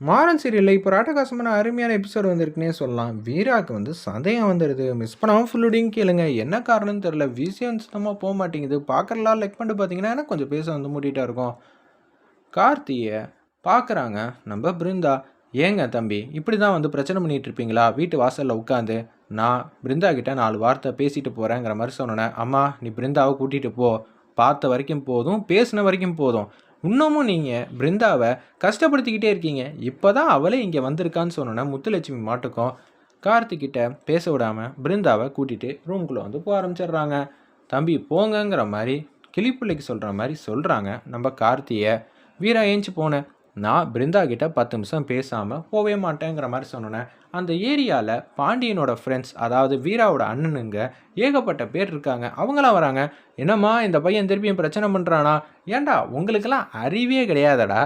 மாறன் சீரியலில் இப்போ ராட்டகாசமான அருமையான எபிசோடு வந்திருக்குன்னே சொல்லலாம். வீராக்கு வந்து சந்தேகம் வந்துடுது மிஸ் பண்ணாமல் ஃபுல்லுடையும் கேளுங்க. என்ன காரணம்னு தெரில விசியம் சுத்தமாக போக மாட்டேங்குது. பார்க்குறலாம் லைக் பண்ணிட்டு பார்த்தீங்கன்னா எனக்கு கொஞ்சம் பேச வந்து மூட்டிகிட்டா இருக்கும். கார்த்தியை பார்க்குறாங்க நம்ம பிருந்தா ஏங்க தம்பி இப்படி தான் வந்து பிரச்சனை பண்ணிட்டு இருப்பீங்களா? வீட்டு வாசலில் உட்காந்து நான் பிருந்தா கிட்டே நாலு வார்த்தை பேசிட்டு போகிறேங்கிற மாதிரி சொன்னேன். அம்மா நீ பிருந்தாவை கூட்டிகிட்டு போ. பார்த்த வரைக்கும் போதும் பேசின வரைக்கும் போதும். இன்னமும் நீங்கள் பிருந்தாவை கஷ்டப்படுத்திக்கிட்டே இருக்கீங்க. இப்போ தான் அவளே இங்கே வந்திருக்கான்னு சொன்னோன்னே முத்துலட்சுமி மாட்டுக்கும் கார்த்திக்கிட்ட பேச விடாமல் பிருந்தாவை கூட்டிகிட்டு ரூம்குள்ளே வந்து போக ஆரம்பிச்சிடுறாங்க. தம்பி போங்கங்கிற மாதிரி கிளிப்பிள்ளைக்கு சொல்கிற மாதிரி சொல்கிறாங்க நம்ம கார்த்தியை. வீரா ஏஞ்சி போனேன். நான் பிருந்தா கிட்ட பத்து நிமிஷம் பேசாமல் போவே மாட்டேங்கிற மாதிரி சொன்னேன் அந்த ஏரியாவில் பாண்டியனோட ஃப்ரெண்ட்ஸ் அதாவது வீராவோட அண்ணனுங்க ஏகப்பட்ட பேர் இருக்காங்க. அவங்களாம் வராங்க. என்னம்மா இந்த பையன் திருப்பியும் பிரச்சனை பண்ணுறானா ஏன்டா உங்களுக்கெல்லாம் அறிவே கிடையாதடா.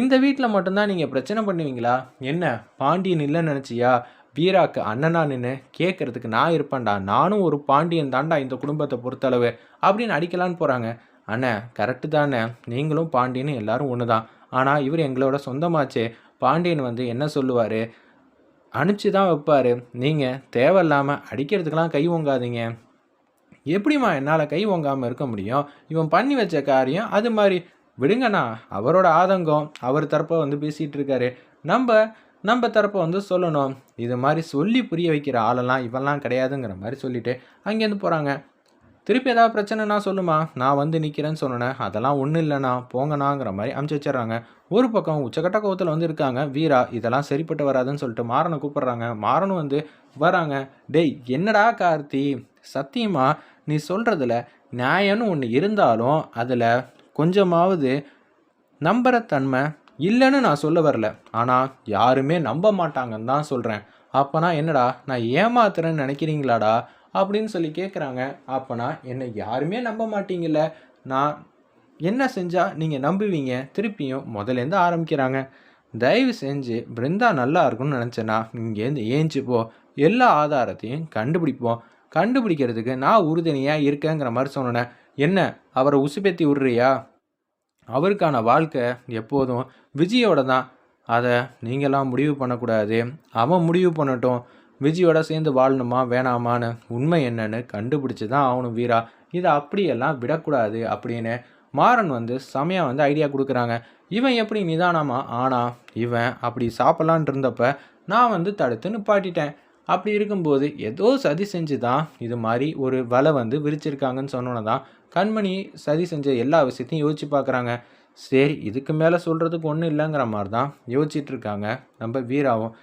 இந்த வீட்டில் மட்டும்தான் நீங்கள் பிரச்சனை பண்ணுவீங்களா? என்ன பாண்டியன் இல்லைன்னு நினச்சியா? வீராக்கு அண்ணனா நின்று கேட்குறதுக்கு நான் இருப்பேன்டா. நானும் ஒரு பாண்டியன் தான்டா இந்த குடும்பத்தை பொறுத்தளவு அப்படின்னு அடிக்கலான்னு போகிறாங்க அண்ணே கரெக்டு தானே. நீங்களும் பாண்டியன்னு எல்லாரும் ஒன்று தான் ஆனால் இவர் எங்களோட சொந்தமாச்சே. பாண்டியன் வந்து என்ன சொல்லுவார்? அனுப்பிச்சி தான் வைப்பார். நீங்கள் தேவையில்லாமல் அடிக்கிறதுக்கெலாம் கை ஓங்காதீங்க. எப்படிம்மா என்னால் கை ஓங்காமல் இருக்க முடியும்? இவன் பண்ணி வச்ச காரியம் அது மாதிரி. விடுங்கண்ணா அவரோட ஆதங்கம் அவர் தரப்பை வந்து பேசிகிட்டு இருக்காரு. நம்ம நம்ம தரப்பை வந்து சொல்லணும். இது மாதிரி சொல்லி புரிய வைக்கிற ஆளெல்லாம் இவெல்லாம் கிடையாதுங்கிற மாதிரி சொல்லிவிட்டு அங்கேருந்து போகிறாங்க திருப்பி ஏதாவது பிரச்சனைனா சொல்லுமா? நான் வந்து நிற்கிறேன்னு சொன்னேன் அதெல்லாம் ஒன்றும் இல்லைண்ணா போங்கண்ணாங்கிற மாதிரி அமுச்சு வச்சிடுறாங்க. ஒரு பக்கம் உச்சக்கட்ட கோவத்தில் வந்து இருக்காங்க வீரா இதெல்லாம் சரிப்பட்டு வராதுன்னு சொல்லிட்டு மாறனை கூப்பிட்றாங்க. மாறனும் வந்து வராங்க டேய் என்னடா கார்த்தி? சத்தியமா நீ சொல்கிறதுல நியாயம்னு ஒன்று இருந்தாலும் அதில் கொஞ்சமாவது நம்புறத்தன்மை இல்லைன்னு நான் சொல்ல வரல. ஆனால் யாருமே நம்ப மாட்டாங்கன்னு தான் சொல்கிறேன் அப்போனா என்னடா நான் ஏமாத்துறேன்னு நினைக்கிறீங்களாடா? அப்படின்னு சொல்லி கேட்குறாங்க அப்போனா என்னை யாருமே நம்ப மாட்டீங்கல்ல. நான் என்ன செஞ்சால் நீங்கள் நம்புவீங்க? திருப்பியும் முதலேருந்து ஆரம்பிக்கிறாங்க. தயவு செஞ்சு பிருந்தா நல்லா இருக்கும்னு நினச்சேன்னா இங்கேருந்து ஏஞ்சி போ. எல்லா ஆதாரத்தையும் கண்டுபிடிப்போம். கண்டுபிடிக்கிறதுக்கு நான் உறுதுணையாக இருக்கேங்கிற மாதிரி சொன்னேன். என்ன அவரை உசுப்பேத்தி விட்றியா? அவருக்கான வாழ்க்கை எப்போதும் விஜயோட தான். அதை நீங்களாம் முடிவு பண்ணக்கூடாது. அவன் முடிவு பண்ணட்டும். விஜயோட சேர்ந்து வாழணுமா வேணாமான்னு உண்மை என்னன்னு கண்டுபிடிச்சி தான் ஆகணும் வீரா. இதை அப்படியெல்லாம் விடக்கூடாது அப்படின்னு மாறன் வந்து செமையாக வந்து ஐடியா கொடுக்குறாங்க. இவன் எப்படி நிதானமா ஆனால் இவன் அப்படி சாப்பிட்லான் இருந்தப்ப நான் வந்து தடுத்து நிப்பாட்டிட்டேன். அப்படி இருக்கும்போது ஏதோ சதி செஞ்சு தான் இது மாதிரி ஒரு வலை வந்து விரிச்சிருக்காங்கன்னு சொன்னோன்னு தான் கண்மணி சதி செஞ்ச எல்லா விஷயத்தையும் யோசிச்சு பார்க்குறாங்க. சரி இதுக்கு மேலே சொல்கிறதுக்கு ஒன்றும் இல்லைங்கிற மாதிரி தான் யோசிச்சுட்டு இருக்காங்க நம்ம வீராவும்.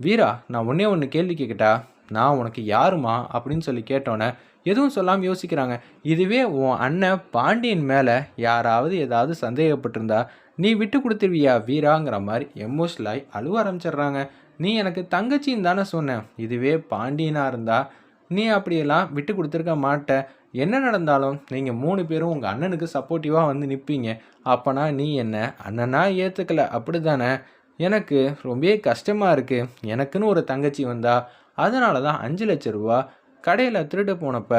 வீரா நான் ஒன்றே ஒன்று கேள்வி கேட்கட்டா நான் உனக்கு யாருமா? அப்படின்னு சொல்லி கேட்டோன்னே எதுவும் சொல்லாமல் யோசிக்கிறாங்க. இதுவே உன் அண்ணன் பாண்டியன் மேலே யாராவது ஏதாவது சந்தேகப்பட்டிருந்தா நீ விட்டு கொடுத்துருவியா வீராங்கிற மாதிரி எமோஷனலாகி அழுவ ஆரம்பிச்சிடுறாங்க. நீ எனக்கு தங்கச்சின்னு தானே சொன்னேன் இதுவே பாண்டியனாக இருந்தா நீ அப்படியெல்லாம் விட்டு கொடுத்துருக்க மாட்ட. என்ன நடந்தாலும் நீங்கள் மூணு பேரும் உங்கள் அண்ணனுக்கு சப்போர்ட்டிவாக வந்து நிற்பீங்க அப்போனா நீ என்ன அண்ணனாக ஏற்றுக்கல அப்படி தானே எனக்கு ரொம்பவே கஷ்டமாக இருக்குது எனக்குன்னு ஒரு தங்கச்சி வந்தா அதனால தான் அஞ்சு லட்ச ரூபா கடையில் திருட்டு போனப்ப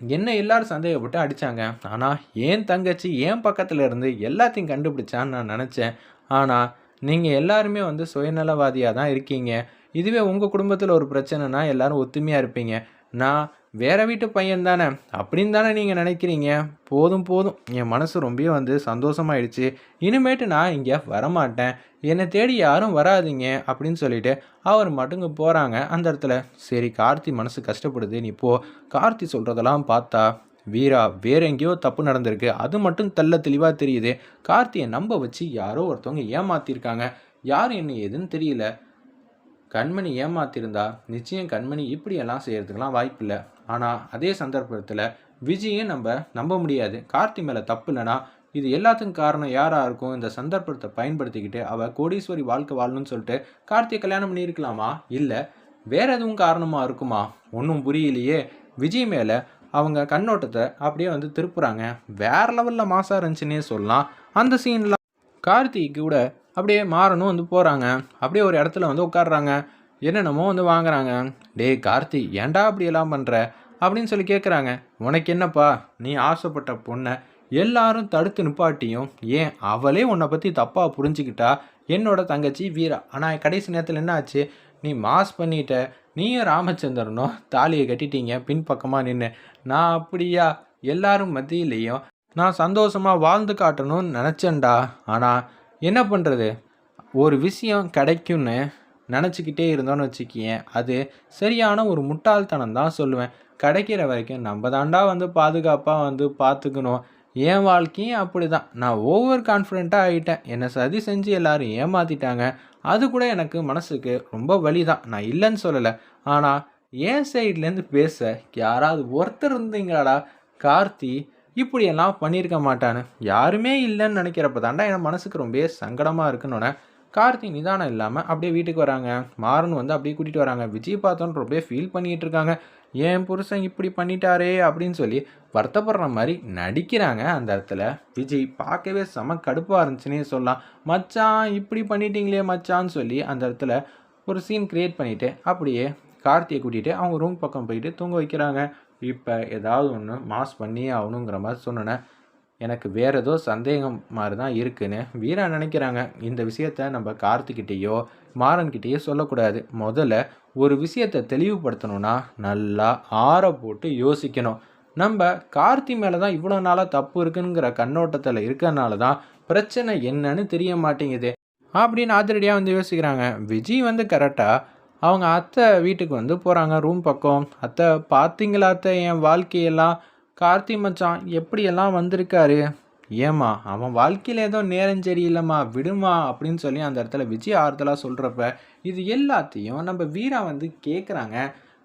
என்ன எல்லாரும் சந்தேகப்பட்டு அடித்தாங்க ஆனால் ஏன் தங்கச்சி ஏன் பக்கத்தில் இருந்து எல்லாத்தையும் கண்டுபிடிச்சான்னு நான் நினச்சேன். ஆனால் நீங்கள் எல்லாருமே வந்து சுயநலவாதியாக தான் இருக்கீங்க. இதுவே உங்கள் குடும்பத்தில் ஒரு பிரச்சனைனா எல்லாரும் ஒத்துமையாக இருப்பீங்க. நான் வேற வீட்டு பையன் தானே. அப்படின்னு தானே நீங்கள் நினைக்கிறீங்க? போதும் போதும். என் மனசு ரொம்ப வந்து சந்தோஷமாயிடுச்சு. இனிமேட்டு நான் இங்கே வரமாட்டேன். என்னை தேடி யாரும் வராதிங்க அப்படின்னு சொல்லிட்டு அவர் மட்டுங்க போகிறாங்க அந்த இடத்துல சரி கார்த்தி மனசு கஷ்டப்படுது. நீ போ. கார்த்தி சொல்கிறதெல்லாம் பார்த்தா வீரா வேற எங்கேயோ தப்பு நடந்திருக்கு. அது மட்டும் தெல்ல தெளிவாக தெரியுது. கார்த்தியை நம்ப வச்சு யாரோ ஒருத்தவங்க ஏமாத்திருக்காங்க. யார் என்ன ஏதுன்னு தெரியல. கண்மணி ஏமாத்திருந்தா நிச்சயம் கண்மணி இப்படியெல்லாம் செய்கிறதுக்கெல்லாம் வாய்ப்பில்லை. ஆனால் அதே சந்தர்ப்பத்தில் விஜயை நம்ம நம்ப முடியாது. கார்த்தி மேலே தப்பு இல்லைனா இது எல்லாத்துக்கும் காரணம் யாராக இருக்கும் இந்த சந்தர்ப்பத்தை பயன்படுத்திக்கிட்டு அவள் கோடீஸ்வரி வாழ்க்கை வாழணும்னு சொல்லிட்டு கார்த்தியை கல்யாணம் பண்ணியிருக்கலாமா? இல்லை. வேற எதுவும் காரணமாக இருக்குமா? ஒன்றும் புரியலையே. விஜய் மேலே அவங்க கண்ணோட்டத்தை அப்படியே வந்து திருப்புறாங்க. வேற லெவலில் மாசாக இருந்துச்சுன்னே சொல்லலாம். அந்த சீனில் கார்த்திக் கூட அப்படியே மாறணும் வந்து போகிறாங்க அப்படியே ஒரு இடத்துல வந்து உட்காடுறாங்க என்னென்னமோ வந்து வாங்குறாங்க. டேய் கார்த்தி ஏன்டா அப்படியெல்லாம் பண்ணுற அப்படின்னு சொல்லி கேட்குறாங்க உனக்கு என்னப்பா? நீ ஆசைப்பட்ட பொண்ணை எல்லாரும் தடுத்து நிப்பாட்டியும் ஏன் அவளே உன்னை பற்றி தப்பாக புரிஞ்சுக்கிட்டா? என்னோட தங்கச்சி வீரா. ஆனால் கடைசி நேரத்தில் என்ன ஆச்சு நீ மாஸ் பண்ணிட்ட. நீயும் ராமச்சந்திரனும் தாலியை கட்டிட்டீங்க பின்பக்கமாக நின்று நான் அப்படியா? எல்லாரும் மத்தியிலையும் நான் சந்தோஷமாக வாழ்ந்து காட்டணும்னு நினச்சேன்டா. ஆனால் என்ன பண்ணுறது ஒரு விஷயம் கிடைக்கும்னு நினச்சிக்கிட்டே இருந்தோன்னு வச்சுக்கியேன். அது சரியான ஒரு முட்டாள்தனம் தான் சொல்லுவேன். கிடைக்கிற வரைக்கும் நம்ம தாண்டா வந்து பாதுகாப்பாக வந்து பார்த்துக்கணும் என் வாழ்க்கையும் அப்படி தான் நான் ஓவர் கான்ஃபிடெண்ட்டாக ஆகிட்டேன் என்னை சதி செஞ்சு எல்லோரும் ஏமாற்றிட்டாங்க அது கூட எனக்கு மனசுக்கு ரொம்ப வலி தான் நான் இல்லைன்னு சொல்லலை. ஆனால் என் சைட்லேருந்து பேச யாராவது ஒருத்தர் இருந்தீங்களாடா? கார்த்தி இப்படியெல்லாம் பண்ணியிருக்க மாட்டான்னு யாருமே இல்லைன்னு நினைக்கிறப்ப தாண்டா என் மனசுக்கு ரொம்ப சங்கடமாக இருக்குன்னு கார்த்தி நிதானம் இல்லாமல் அப்படியே வீட்டுக்கு வராங்க. மாறன் வந்து அப்படியே கூட்டிகிட்டு வராங்க. விஜய் பார்த்தோன்னு ரொம்ப ஃபீல் பண்ணிகிட்டு இருக்காங்க. என் புருஷன் இப்படி பண்ணிட்டாரே அப்படின்னு சொல்லி வருத்தப்படுற மாதிரி நடிக்கிறாங்க அந்த இடத்துல. விஜய் பார்க்கவே செம கடுப்பாக இருந்துச்சுன்னே சொல்லலாம். மச்சான் இப்படி பண்ணிட்டீங்களே மச்சான்னு சொல்லி அந்த இடத்துல ஒரு சீன் க்ரியேட் பண்ணிவிட்டு அப்படியே கார்த்தியை கூட்டிகிட்டு அவங்க ரூம் பக்கம் போயிட்டு தூங்க வைக்கிறாங்க. இப்போ ஏதாவது ஒன்று மாஸ் பண்ணியே ஆகணுங்கிற மாதிரி சொன்னேன். எனக்கு வேறு ஏதோ சந்தேகம் மாதிரி தான் இருக்குன்னு வீரா நினைக்கிறாங்க. இந்த விஷயத்த நம்ம கார்த்திக்கிட்டேயோ மாறன்கிட்டேயோ சொல்லக்கூடாது. முதல்ல ஒரு விஷயத்தை தெளிவுபடுத்தணும்னா நல்லா ஆற போட்டு யோசிக்கணும். நம்ம கார்த்தி மேலே தான் இவ்வளோ நாளாக தப்பு இருக்குங்கிற கண்ணோட்டத்தில் இருக்கிறனால தான் பிரச்சனை என்னன்னு தெரிய மாட்டேங்குது. அப்படின்னு அதிரடியாக வந்து யோசிக்கிறாங்க. விஜய் வந்து கரெக்டாக அவங்க அத்தை வீட்டுக்கு வந்து போகிறாங்க ரூம் பக்கம். அத்தை பார்த்தீங்களா அத்தை என் வாழ்க்கையெல்லாம்? கார்த்தி மச்சான் எப்படியெல்லாம் வந்திருக்காரு? ஏம்மா அவன் வாழ்க்கையில் ஏதோ நேரம் சரியில்லைம்மா விடுமா அப்படின்னு சொல்லி அந்த இடத்துல விஜய் ஆறுதலாக சொல்கிறப்ப இது எல்லாத்தையும் நம்ம வீரா வந்து கேட்குறாங்க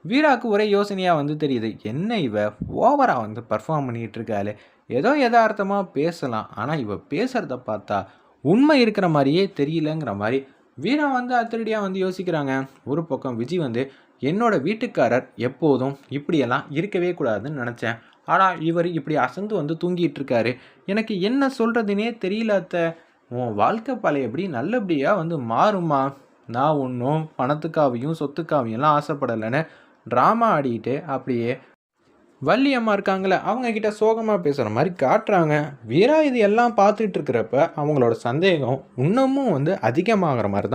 வீராவுக்கு ஒரே யோசனையாக வந்து தெரியுது என்ன இவ ஓவராக வந்து பர்ஃபார்ம் பண்ணிகிட்டு இருக்காளே? ஏதோ யதார்த்தமாக பேசலாம் ஆனால் இவ பேசுகிறத பார்த்தா உண்மை இருக்கிற மாதிரியே தெரியலங்கிற மாதிரி. வீரா வந்து அத்திரடியாக வந்து யோசிக்கிறாங்க. ஒரு பக்கம் விஜய் வந்து என்னோட வீட்டுக்காரர் எப்போதும் இப்படியெல்லாம் இருக்கவே கூடாதுன்னு நினச்சேன். ஆனால் இவர் இப்படி அசந்து வந்து தூங்கிட்டு இருக்காரு எனக்கு என்ன சொல்கிறதுனே தெரியல அத்தை. உன் வாழ்க்கை பழையபடி நல்லபடியாக வந்து மாறுமா நான் ஒன்றும் பணத்துக்காவையும் சொத்துக்காவையும் எல்லாம் ஆசைப்படலைன்னு ட்ராமா ஆடிக்கிட்டு அப்படியே வள்ளி அம்மா இருக்காங்களே அவங்கக்கிட்ட சோகமாக பேசுகிற மாதிரி காட்டுறாங்க. வீரா இது எல்லாம் பார்த்துட்டு இருக்கிறப்ப அவங்களோட சந்தேகம் இன்னமும் வந்து அதிகமாகிற மாதிரி தான்